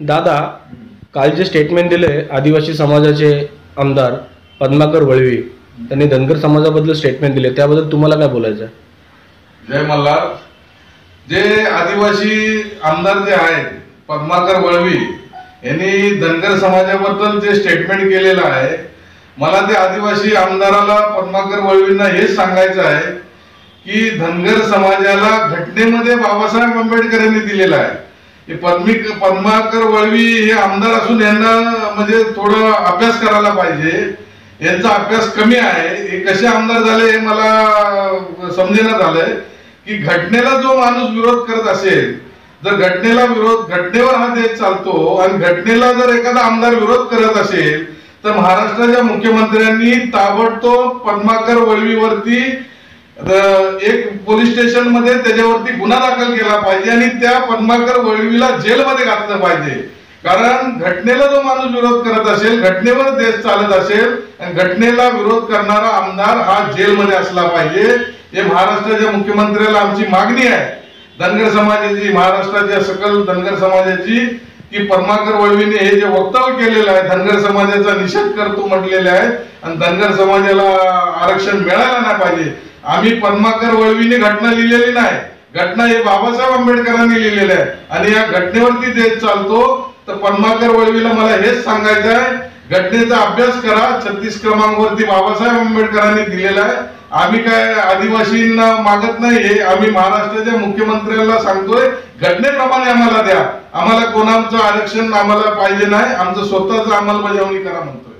दादा काल जे स्टेटमेंट दिले आदिवासी समाजाचे आमदार पद्माकर वळवी त्यांनी धनगर समाजाबद्दल स्टेटमेंट दिले. त्याबद्दल तुम्हाला काय बोलायचं आहे जय मल्हार. जे आदिवासी आमदार जे आहेत पद्माकर वळवी यांनी धनगर समाजाबद्दल जे स्टेटमेंट केलेलं आहे मला ते आदिवासी आमदाराला पद्माकर वळवींना हेच सांगायचं आहे की धनगर समाजाला घटनेमध्ये बाबासाहेब आंबेडकर यांनी दिलेला आहे. पद्मी पद्माकर वळवी हे आमदार असून यांना म्हणजे थोडं अभ्यास करायला पाहिजे. यांचा अभ्यास कमी आहे. हे कसे आमदार झाले हे मला समजेना झालंय. की घटनेला जो माणूस विरोध करत असेल जर घटनेला विरोध घटनेवर हा देश चालतो आणि घटनेला जर एखादा आमदार विरोध करत असेल तर महाराष्ट्राच्या मुख्यमंत्र्यांनी ताबडतोब पद्माकर वळवीवरती एक पोलीस स्टेशनमध्ये त्याच्यावरती गुन्हा दाखल केला पाहिजे आणि त्या पद्माकर वळवीला जेलमध्ये घातलं पाहिजे. कारण घटनेला जो माणूस विरोध करत असेल घटनेवर देश चालत असेल आणि घटनेला विरोध करणारा आमदार हा जेलमध्ये असला पाहिजे. हे महाराष्ट्राच्या मुख्यमंत्र्याला आमची मागणी आहे. धनगर समाजाची महाराष्ट्राच्या सकल धनगर समाजाची की पद्माकर वळवीने हे जे वक्तव्य केलेलं आहे धनगर समाजाचा निषेध करतो म्हटलेले आहे आणि धनगर समाजाला आरक्षण मिळायला नाही पाहिजे. आम्ही पद्माकर वळवीने घटना लिहिलेली नाही. घटना हे बाबासाहेब आंबेडकरांनी लिहिलेली आहे. आणि या घटनेवरती जे चालतो तर पन्माकर वळवीला मला हेच सांगायचं आहे. घटनेचा अभ्यास करा. छत्तीस क्रमांकवरती बाबासाहेब आंबेडकरांनी दिलेला आहे. आम्ही काय आदिवासींना मागत नाही हे आम्ही महाराष्ट्राच्या मुख्यमंत्र्यांना सांगतोय. घटनेप्रमाणे आम्हाला द्या. आम्हाला कोणाचं आरक्षण आम्हाला पाहिजे नाही. आमचं स्वतःच अंमलबजावणी करा म्हणतो